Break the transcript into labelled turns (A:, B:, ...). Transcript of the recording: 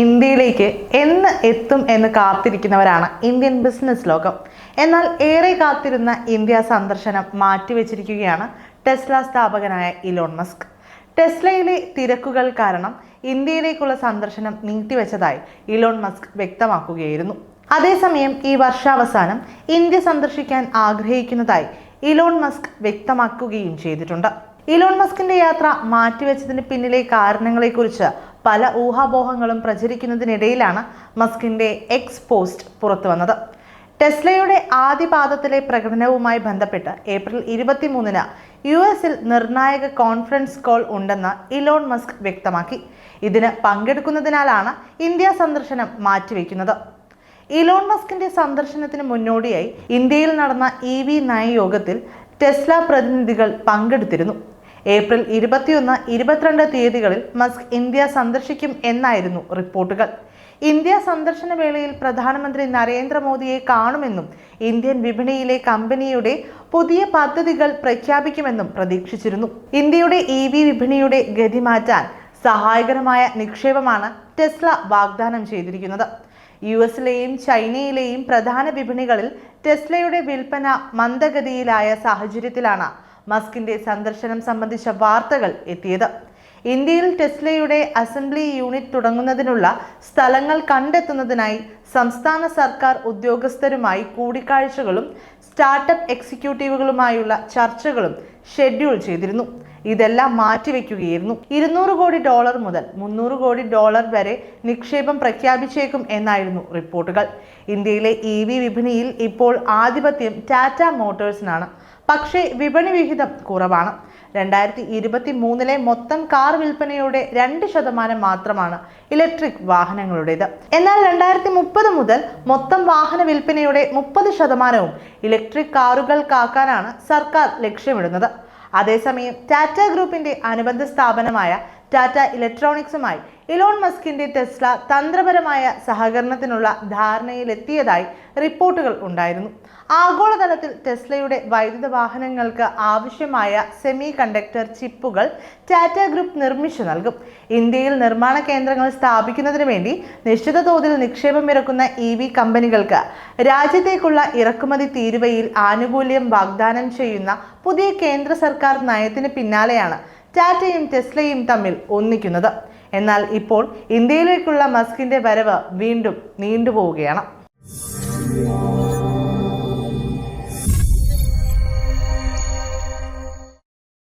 A: ഇന്ത്യയിലേക്ക് എന്ന് എത്തും എന്ന് കാത്തിരിക്കുന്നവരാണ് ഇന്ത്യൻ ബിസിനസ് ലോകം. എന്നാൽ ഏറെ കാത്തിരുന്ന ഇന്ത്യ സന്ദർശനം മാറ്റിവെച്ചിരിക്കുകയാണ് ടെസ്ല സ്ഥാപകനായ ഇലോൺ മസ്ക്. ടെസ്ലയിലെ തിരക്കുകൾ കാരണം ഇന്ത്യയിലേക്കുള്ള സന്ദർശനം നീട്ടിവെച്ചതായി ഇലോൺ മസ്ക് വ്യക്തമാക്കുകയായിരുന്നു. അതേസമയം ഈ വർഷാവസാനം ഇന്ത്യ സന്ദർശിക്കാൻ ആഗ്രഹിക്കുന്നതായി ഇലോൺ മസ്ക് വ്യക്തമാക്കുകയും ചെയ്തിട്ടുണ്ട്. ഇലോൺ മസ്കിന്റെ യാത്ര മാറ്റിവെച്ചതിന് പിന്നിലെ കാരണങ്ങളെക്കുറിച്ച് പല ഊഹാപോഹങ്ങളും പ്രചരിക്കുന്നതിനിടയിലാണ് മസ്കിന്റെ എക്സ് പോസ്റ്റ് പുറത്തുവന്നത് ടെസ്ലയുടെ ആദ്യ പാദത്തിലെ പ്രകടനവുമായി ബന്ധപ്പെട്ട് ഏപ്രിൽ ഇരുപത്തിമൂന്നിന് യു എസിൽ നിർണായക കോൺഫറൻസ് കോൾ ഉണ്ടെന്ന് ഇലോൺ മസ്ക് വ്യക്തമാക്കി. ഇതിന് പങ്കെടുക്കുന്നതിനാലാണ് ഇന്ത്യ സന്ദർശനം മാറ്റിവെക്കുന്നത്. ഇലോൺ മസ്കിന്റെ സന്ദർശനത്തിന് മുന്നോടിയായി ഇന്ത്യയിൽ നടന്ന ഇ വി നയയോഗത്തിൽ ടെസ്ല പ്രതിനിധികൾ പങ്കെടുത്തിരുന്നു. ഏപ്രിൽ ഇരുപത്തിയൊന്ന് ഇരുപത്തിരണ്ട് തീയതികളിൽ മസ്ക് ഇന്ത്യ സന്ദർശിക്കും എന്നായിരുന്നു റിപ്പോർട്ടുകൾ. ഇന്ത്യ സന്ദർശന വേളയിൽ പ്രധാനമന്ത്രി നരേന്ദ്രമോദിയെ കാണുമെന്നും ഇന്ത്യൻ വിപണിയിലെ കമ്പനിയുടെ പുതിയ പദ്ധതികൾ പ്രഖ്യാപിക്കുമെന്നും പ്രതീക്ഷിച്ചിരുന്നു. ഇന്ത്യയുടെ ഇ വി വിപണിയുടെ ഗതി മാറ്റാൻ സഹായകരമായ നിക്ഷേപമാണ് ടെസ്ല വാഗ്ദാനം ചെയ്തിരിക്കുന്നത്. യു എസിലെയും ചൈനയിലെയും പ്രധാന വിപണികളിൽ ടെസ്ലയുടെ വിൽപ്പന മന്ദഗതിയിലായ സാഹചര്യത്തിലാണ് മസ്കിന്റെ സന്ദർശനം സംബന്ധിച്ച വാർത്തകൾ എത്തിയത്. ഇന്ത്യയിൽ ടെസ്ലയുടെ അസംബ്ലി യൂണിറ്റ് തുടങ്ങുന്നതിനുള്ള സ്ഥലങ്ങൾ കണ്ടെത്തുന്നതിനായി സംസ്ഥാന സർക്കാർ ഉദ്യോഗസ്ഥരുമായി കൂടിക്കാഴ്ചകളും സ്റ്റാർട്ടപ്പ് എക്സിക്യൂട്ടീവുകളുമായുള്ള ചർച്ചകളും ഷെഡ്യൂൾ ചെയ്തിരുന്നു. ഇതെല്ലാം മാറ്റിവെക്കുകയായിരുന്നു. ഇരുന്നൂറ് കോടി ഡോളർ മുതൽ മുന്നൂറ് കോടി ഡോളർ വരെ നിക്ഷേപം പ്രഖ്യാപിച്ചേക്കും എന്നായിരുന്നു റിപ്പോർട്ടുകൾ. ഇന്ത്യയിലെ ഇ വിപണിയിൽ ഇപ്പോൾ ആധിപത്യം ടാറ്റ മോട്ടോഴ്സിനാണ്. പക്ഷേ വിപണി വിഹിതം കുറവാണ്. രണ്ടായിരത്തി ഇരുപത്തി മൂന്നിലെ മൊത്തം കാർ വിൽപ്പനയുടെ രണ്ട് ശതമാനം മാത്രമാണ് ഇലക്ട്രിക് വാഹനങ്ങളുടേത്. എന്നാൽ രണ്ടായിരത്തി മുപ്പത് മുതൽ മൊത്തം വാഹന വിൽപ്പനയുടെ മുപ്പത് ശതമാനവും ഇലക്ട്രിക് കാറുകൾക്കാക്കാനാണ് സർക്കാർ ലക്ഷ്യമിടുന്നത്. അതേസമയം ടാറ്റ ഗ്രൂപ്പിന്റെ അനുബന്ധ സ്ഥാപനമായ ടാറ്റ ഇലക്ട്രോണിക്സുമായി ഇലോൺ മസ്കിന്റെ ടെസ്ല തന്ത്രപരമായ സഹകരണത്തിനുള്ള ധാരണയിലെത്തിയതായി റിപ്പോർട്ടുകൾ ഉണ്ടായിരുന്നു. ആഗോളതലത്തിൽ ടെസ്ലയുടെ വൈദ്യുത വാഹനങ്ങൾക്ക് ആവശ്യമായ സെമി കണ്ടക്ടർ ചിപ്പുകൾ ടാറ്റ ഗ്രൂപ്പ് നിർമ്മിച്ചു നൽകും. ഇന്ത്യയിൽ നിർമ്മാണ കേന്ദ്രങ്ങൾ സ്ഥാപിക്കുന്നതിന് വേണ്ടി നിശ്ചിത തോതിൽ നിക്ഷേപം ഇറക്കുന്ന ഇ വി കമ്പനികൾക്ക് രാജ്യത്തേക്കുള്ള ഇറക്കുമതി തീരുവയിൽ ആനുകൂല്യം വാഗ്ദാനം ചെയ്യുന്ന പുതിയ കേന്ദ്ര സർക്കാർ നയത്തിന് പിന്നാലെയാണ് ടാറ്റയും ടെസ്ലയും തമ്മിൽ ഒന്നിക്കുന്നത്. എന്നാൽ ഇപ്പോൾ ഇന്ത്യയിലേക്കുള്ള മസ്കിന്റെ വരവ് വീണ്ടും നീണ്ടുപോവുകയാണ്.